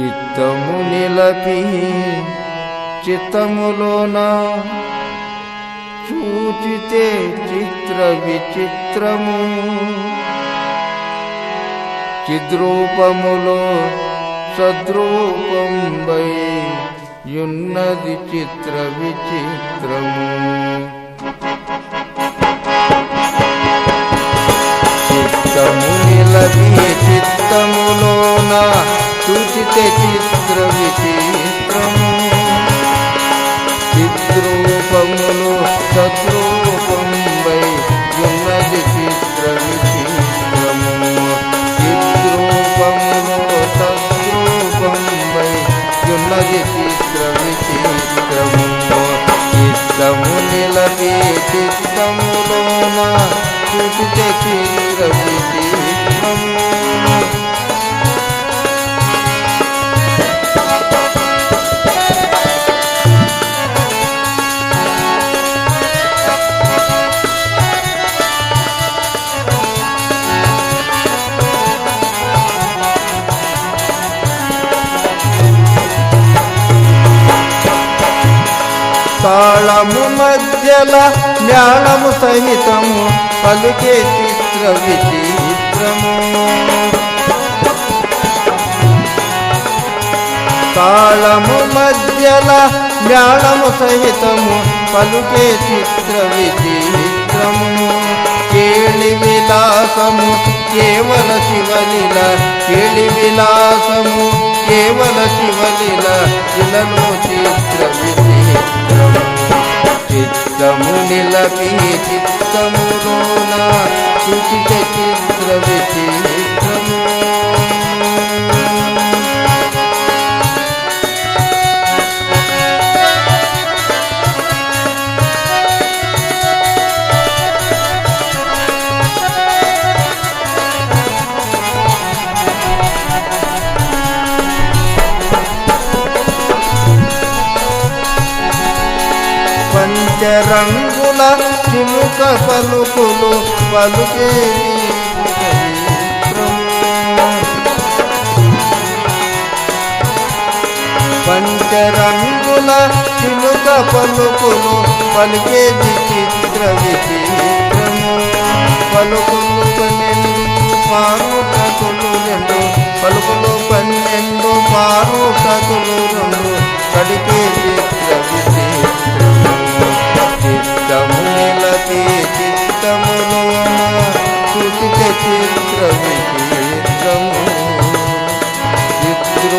చిత్తము నిలపి చిత్తములోన చూచితే చిత్ర విచిత్రము. చిద్రూపములో సద్రూపం why యున్నది Chitra విచిత్రము. Chitra విచిత్రము చిద్రూపములు సద్రూపం why ఉన్నది చిత్ర విచిత్రము చిద్రూపములు సద్రూపం why ఉన్నది చిత్ర విచిత్రము చిత్తము నిలబి చిత్తములోన చూచితే చిత్ర విచిత్రము తాళము మధ్యల జ్ఞానము సహితము పలికే చిత్ర విచిత్రము తాళము మధ్యల జ్ఞానము సహితము పలుకే చిత్ర విచిత్రము కేళి విలాసము కేవల శివలిల కేళి విలాసము కేవల శివలిల ఇలలో చిత్ర విచిత్రము నిలపి చిత్తములోన చూచిత పంచరంగుల చిముక పలుకులు పలుకేది పంచరంగుల చిముక పలుకులు పలికే చిత్ర విచిత్రము. పలుకు చూచిత చిత్ర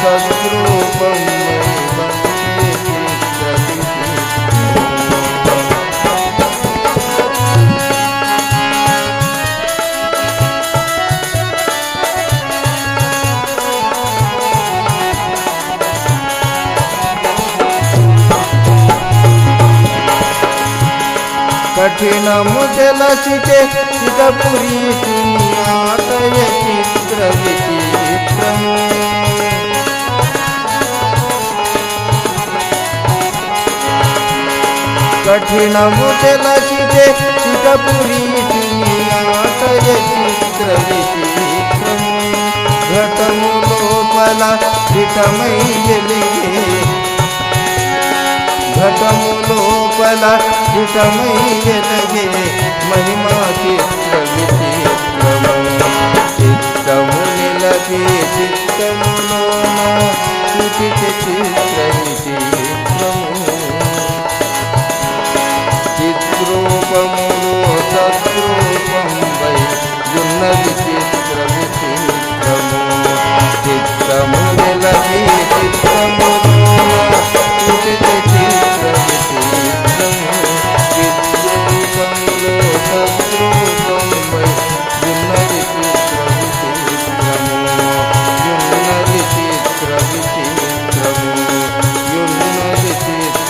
సద్రూపము కఠినము తెలసితే नागपुरी सुन्यातय चित्र विचित्रम् कठिन मुदल चिते चितपुरी सुन्यातय चित्र विचित्रम् घटमुलोपल महिमा की प्रवृत्ति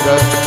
Jai